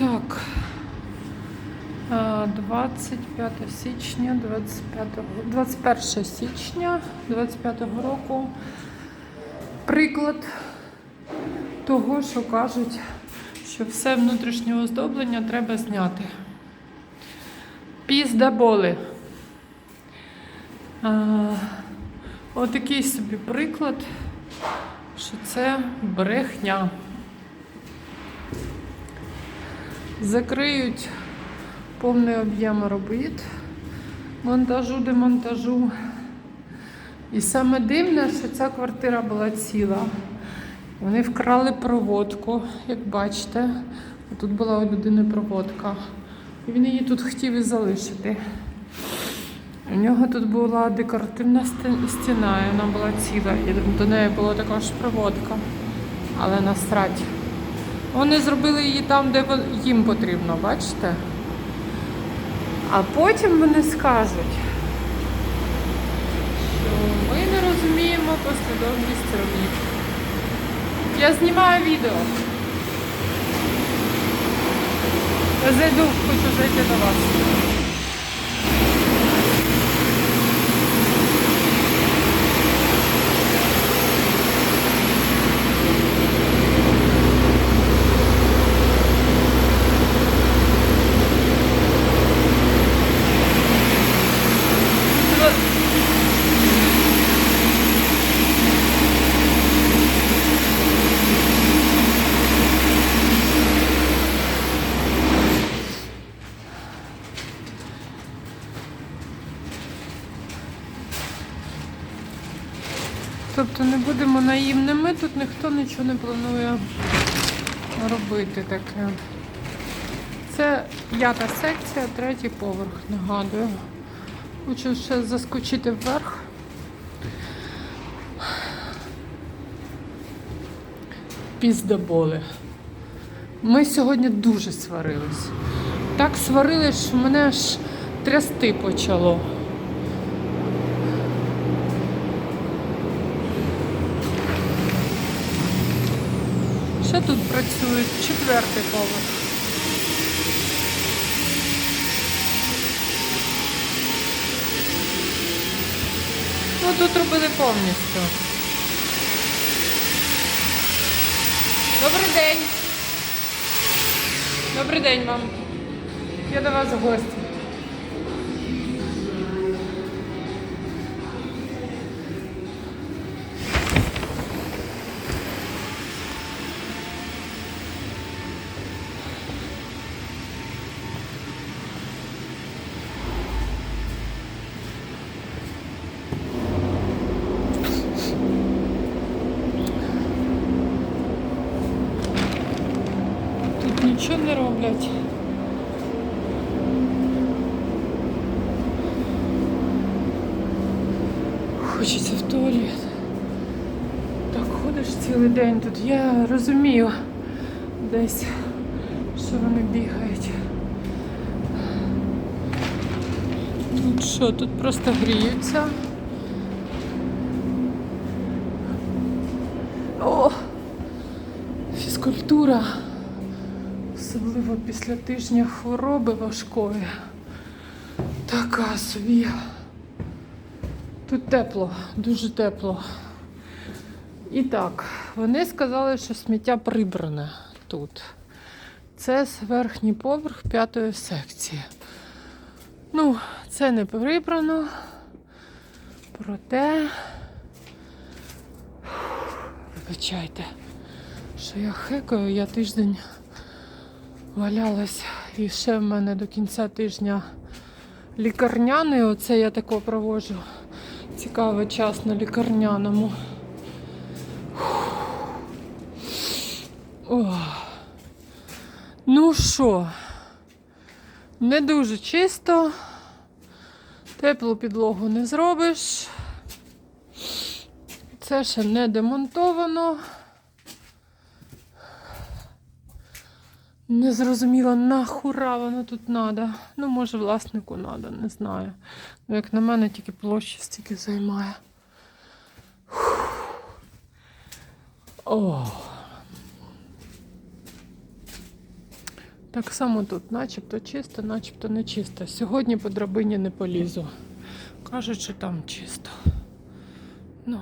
Так. 25 січня, 25, 21 січня 25 року. Приклад того, що кажуть, що все внутрішнє оздоблення треба зняти. Пізда боли. А, отакий собі приклад, що це брехня. Закриють повний об'єм робіт, монтажу, демонтажу. І саме дивне, що ця квартира була ціла. Вони вкрали проводку, як бачите. Тут була у людини проводка. І він її тут хотів і залишити. У нього тут була декоративна стіна, і вона була ціла. І до неї була також проводка. Але насрать. Вони зробили її там, де їм потрібно, бачите? А потім вони скажуть, що ми не розуміємо послідовність робіт. Я знімаю відео. Я зайду, хочу зайти до вас. Тобто не будемо наївними, тут ніхто нічого не планує робити таке. Це п'ята секція, третій поверх, нагадую. Хочу ще заскочити вверх. Піздоболи. Ми сьогодні дуже сварились. Так сварились, що мене аж трясти почало. Ще тут працюють четвертий поверх. Ну тут робили повністю. Добрий день. Добрий день вам. Я до вас в гості. Тут нічого не роблять. Хочеться в туалет. Так ходиш цілий день тут. Я розумію десь, що вони бігають. Тут що, тут просто гріються. О! Фізкультура. Особливо після тижня хвороби важкої. Така собі. Тут тепло, дуже тепло. І так, вони сказали, що сміття прибране тут. Це верхній поверх п'ятої секції. Ну, це не прибрано. Проте. Вибачайте, що я хекаю, я тиждень валялась. І ще в мене до кінця тижня лікарняний. Оце я тако проводжу. Цікавий час на лікарняному. Ну що, не дуже чисто. Теплу підлогу не зробиш. Це ще не демонтовано. Не зрозуміла, нахура воно тут надо. Ну, може, власнику надо, не знаю. Ну, як на мене, тільки площі стільки займає. О. Так само тут, начебто чисто, начебто не чисто. Сьогодні по драбині не полізу. Кажуть, що там чисто. Ну,